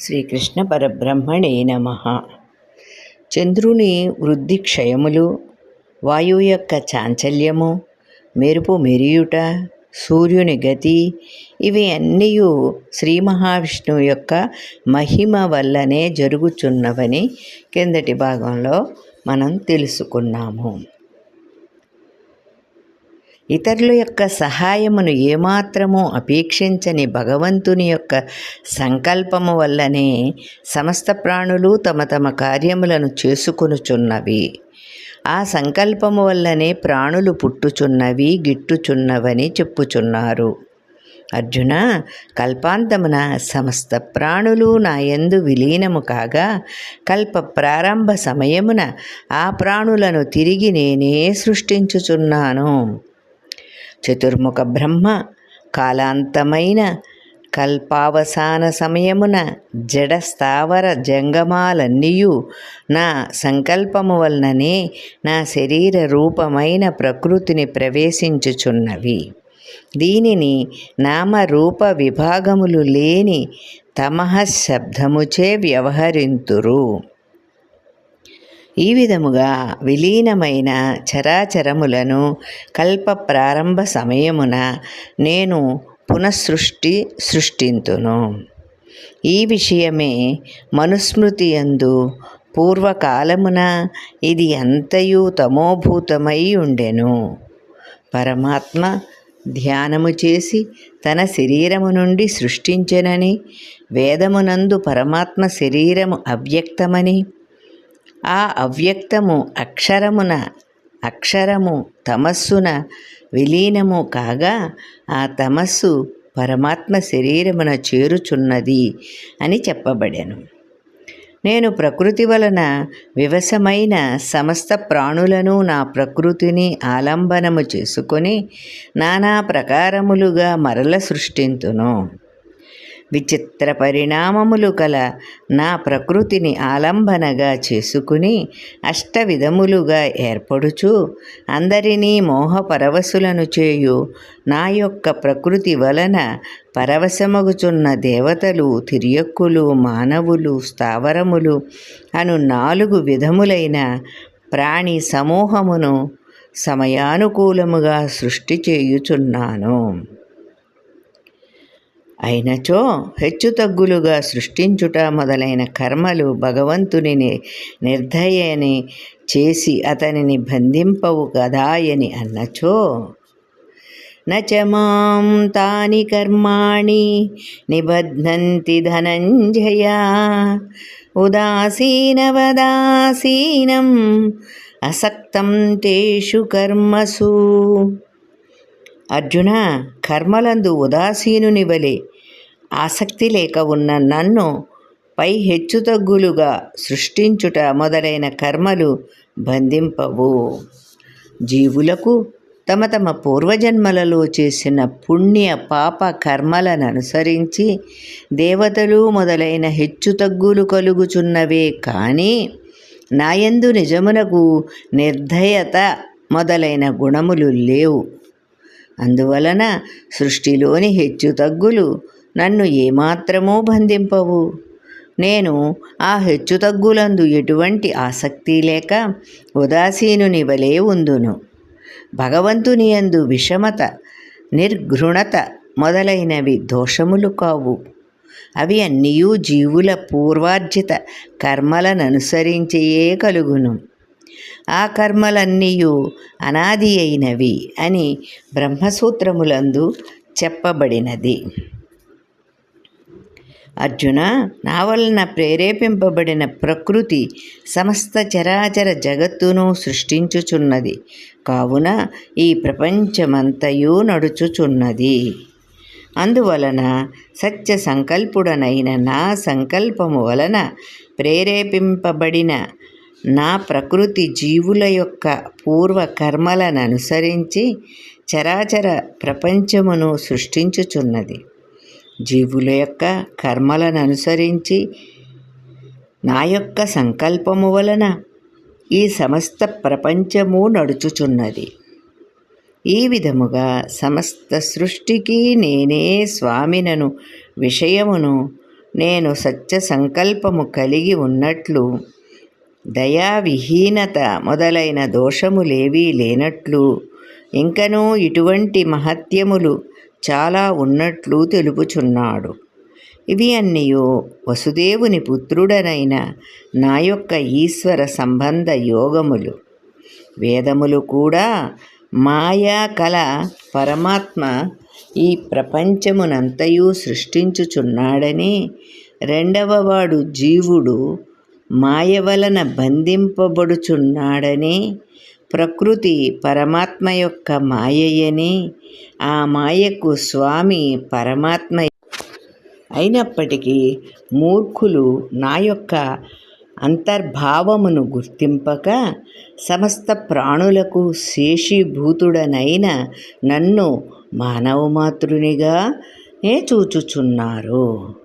శ్రీకృష్ణ పరబ్రహ్మణే నమ. చంద్రుని వృద్ధి క్షయములు వాయువు యొక్క చాంచల్యము మెరుపు మెరియుట సూర్యుని గతి ఇవి అన్నీ శ్రీ మహావిష్ణువు యొక్క మహిమ వల్లనే జరుగుచున్నవని కిందటి భాగంలో మనం తెలుసుకున్నాము. ఇతరుల యొక్క సహాయమును ఏమాత్రము అపేక్షించని భగవంతుని యొక్క సంకల్పము వల్లనే సమస్త ప్రాణులు తమ తమ కార్యములను చేసుకొనుచున్నవి. ఆ సంకల్పము వల్లనే ప్రాణులు పుట్టుచున్నవి గిట్టుచున్నవని చెప్పుచున్నారు. అర్జున కల్పాంతమున సమస్త ప్రాణులు నాయందు విలీనము కాగా కల్ప ప్రారంభ సమయమున ఆ ప్రాణులను తిరిగి నేనే సృష్టించుచున్నాను. చతుర్ముఖ బ్రహ్మ కాలాంతమైన కల్పావసాన సమయమున జడ స్థావర జంగమాలన్నీయు నా సంకల్పము వలననే నా శరీర రూపమైన ప్రకృతిని ప్రవేశించుచున్నవి. దీనిని నామరూప విభాగములు లేని తమః శబ్దముచే వ్యవహరింతురు. ఈ విధముగా విలీనమైన చరాచరములను కల్ప ప్రారంభ సమయమున నేను పునఃసృష్టి సృష్టింతును. ఈ విషయమే మనుస్మృతి యందు పూర్వకాలమున ఇది అంతయు తమోభూతమై ఉండెను. పరమాత్మ ధ్యానము చేసి తన శరీరము నుండి సృష్టించెనని వేదమునందు పరమాత్మ శరీరము అవ్యక్తమని ఆ అవ్యక్తము అక్షరమున అక్షరము తమస్సున విలీనము కాగా ఆ తమస్సు పరమాత్మ శరీరమున చేరుచున్నది అని చెప్పబడెను. నేను ప్రకృతి వలన వివసమైన సమస్త ప్రాణులను నా ప్రకృతిని ఆలంబనము చేసుకొని నానా ప్రకారములుగా మరల సృష్టింతును. విచిత్ర పరిణామములు కల నా ప్రకృతిని ఆలంబనగా చేసుకుని అష్ట విధములుగా ఏర్పడుచు అందరినీ మోహపరవశులను చేయు నా యొక్క ప్రకృతి వలన పరవశమగుచున్న దేవతలు తిరియక్కులు మానవులు స్థావరములు అను నాలుగు విధములైన ప్రాణి సమూహమును సమయానుకూలముగా సృష్టి చేయుచున్నాను. అయినచో హెచ్చుతగ్గులుగా సృష్టించుట మొదలైన కర్మలు భగవంతుని నిర్దయని చేసి అతనిని బంధింపవు కదాయని అన్నచో. నచమాం తాని కర్మాణి నిబధ్నంతి ధనంజయ. ఉదాసీనవదాసీనం అసక్తం తేషు కర్మసు. అర్జున కర్మలందు ఉదాసీనుని వలె ఆసక్తి లేక ఉన్న నన్ను పై హెచ్చుతగ్గులుగా సృష్టించుట మొదలైన కర్మలు బంధింపవు. జీవులకు తమ తమ పూర్వజన్మలలో చేసిన పుణ్య పాప కర్మలను అనుసరించి దేవతలు మొదలైన హెచ్చుతగ్గులు కలుగుచున్నవే కానీ నాయందు నిజమునకు నిర్దయత మొదలైన గుణములు లేవు. అందువలన సృష్టిలోని హెచ్చుతగ్గులు నన్ను ఏమాత్రమూ బంధింపవు. నేను ఆ హెచ్చుతగ్గులందు ఎటువంటి ఆసక్తి లేక ఉదాసీనుని వలె ఉందును. భగవంతుని యందు విషమత నిర్ఘృణత మొదలైనవి దోషములు కావు. అవి అన్నీయూ జీవుల పూర్వార్జిత కర్మలను కలుగును. ఆ కర్మలన్నీయు అనాది అయినవి అని బ్రహ్మసూత్రములందు చెప్పబడినది. అర్జున నా వలన ప్రేరేపింపబడిన ప్రకృతి సమస్త చరాచర జగత్తును సృష్టించుచున్నది. కావున ఈ ప్రపంచమంతయు నడుచుచున్నది. అందువలన సత్య సంకల్పుడనైన నా సంకల్పము వలన ప్రేరేపింపబడిన నా ప్రకృతి జీవుల యొక్క పూర్వ కర్మలను అనుసరించి చరాచర ప్రపంచమును సృష్టించుచున్నది. జీవుల యొక్క కర్మలను అనుసరించి నా యొక్క సంకల్పము వలన ఈ సమస్త ప్రపంచము నడుచుచున్నది. ఈ విధముగా సమస్త సృష్టికి నేనే స్వామినను విషయమును నేను సత్య సంకల్పము కలిగి ఉన్నట్లు దయావిహీనత మొదలైన దోషములేవీ లేనట్లు ఇంకనూ ఇటువంటి మహత్యములు చాలా ఉన్నట్లు తెలుపుచున్నాడు. ఇవి అన్నయో వసుదేవుని పుత్రుడనైన నా యొక్క ఈశ్వర సంబంధ యోగములు. వేదములు కూడా మాయా కల పరమాత్మ ఈ ప్రపంచమునంతయు సృష్టించుచున్నాడని రెండవవాడు జీవుడు మాయ వలన బంధింపబడుచున్నాడని ప్రకృతి పరమాత్మ యొక్క మాయయని ఆ మాయకు స్వామి పరమాత్మ అయినప్పటికీ మూర్ఖులు నా యొక్క అంతర్భావమును గుర్తింపక సమస్త ప్రాణులకు శేషీభూతుడనైన నన్ను మానవమాతృనిగా చూచుచున్నారు?